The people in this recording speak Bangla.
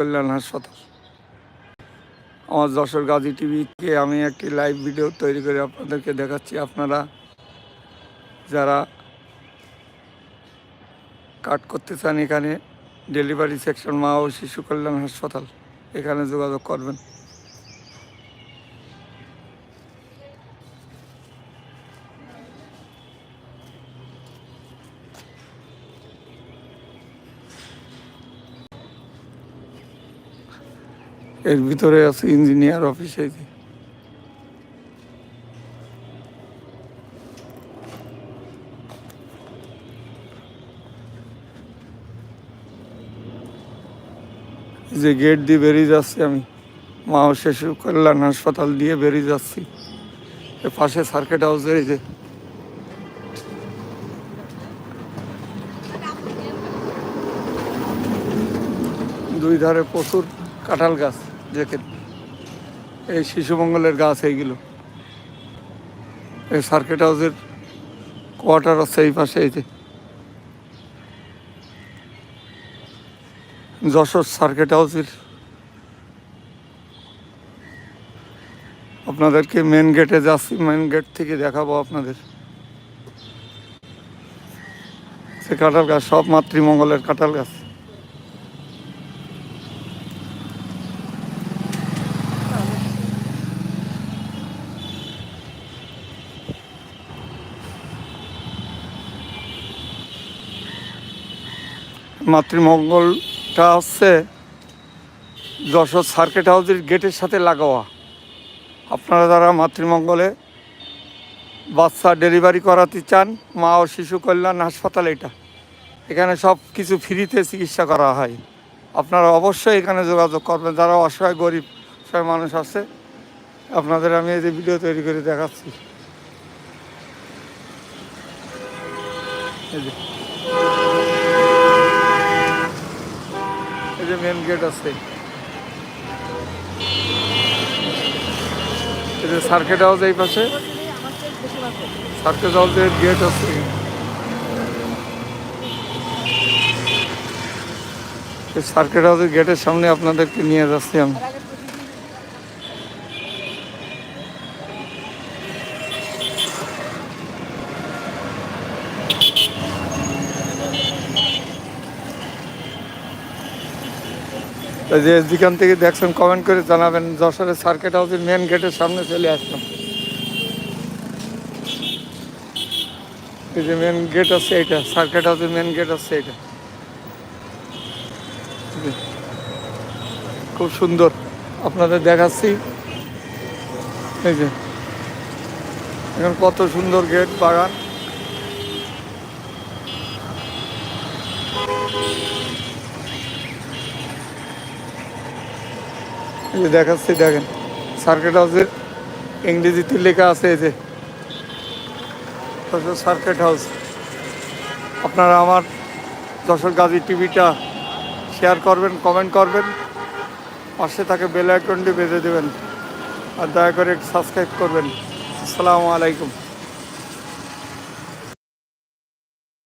কল্যাণ হাসপাতাল। আমার যশোর গাজী টিভিকে আমি একটি লাইভ ভিডিও তৈরি করে আপনাদেরকে দেখাচ্ছি। আপনারা যারা কাট করতে চান এখানে ডেলিভারি সেকশন মা ও শিশু কল্যাণ হাসপাতাল, এখানে যোগাযোগ করবেন। এর ভিতরে আছে ইঞ্জিনিয়ার অফিস যে। গেট দিয়ে বেরিয়ে যাচ্ছি আমি। মা ও শিশু কল্যাণ হাসপাতাল দিয়ে বেরিয়ে যাচ্ছি। পাশে সার্কিট হাউসের এই যে। দুই ধারে প্রচুর কাঁঠাল গাছ। দেখেন এই শিশুমঙ্গলের গাছ এইগুলো এই সার্কিট হাউসের কোয়ার্টার আছে এই পাশে এই যে। যশোর সার্কিট হাউসের আপনাদেরকে মেন গেটে যাচ্ছি মেন গেট থেকে দেখাবো আপনাদের। সে কাঁঠাল গাছ, সব মাতৃমঙ্গলের কাঁঠাল গাছ। মাতৃমঙ্গলটা হচ্ছে যশোর সার্কিট হাউসের গেটের সাথে লাগাওয়া। আপনারা যারা মাতৃমঙ্গলে বাচ্চা ডেলিভারি করাতে চান, মা ও শিশু কল্যাণ হাসপাতাল এটা। এখানে সব কিছু ফ্রিতে চিকিৎসা করা হয়। আপনারা অবশ্যই এখানে যোগাযোগ করবেন। যারা অসহায়, গরিব সবাই মানুষ আছে, আপনাদের আমি এই যে ভিডিও তৈরি করে দেখাচ্ছি। এই যে এই যে মেন গেট আছে। সার্কিট হাউস এই পাশে। সার্কিট হাউসের গেট আছে। সার্কিট হাউসের গেটের সামনে আপনাদেরকে নিয়ে যাচ্ছি আমি। যে যেখান থেকে দেখছেন কমেন্ট করে জানাবেন। যশোরের সার্কিট হাউসের মেন গেটের সামনে চলে আসলাম। এই যে মেন গেট আছে এটা সার্কিট হাউসের মেন গেট আছে এটা। খুব সুন্দর। আপনাদের দেখাচ্ছি। এই যে, এখন কত সুন্দর গেট বাগান। যে দেখাচ্ছি, দেখেন সার্কিট হাউসের ইংরেজিতে লেখা আছে এই যে সার্কিট হাউস আপনারা আমার যশোর গাজী টিভিটা শেয়ার করবেন কমেন্ট করবেন, পাশে তাকে বেল আইকনটি বেঁধে দেবেন, আর দয়া করে সাবস্ক্রাইব করবেন। আসসালামু আলাইকুম।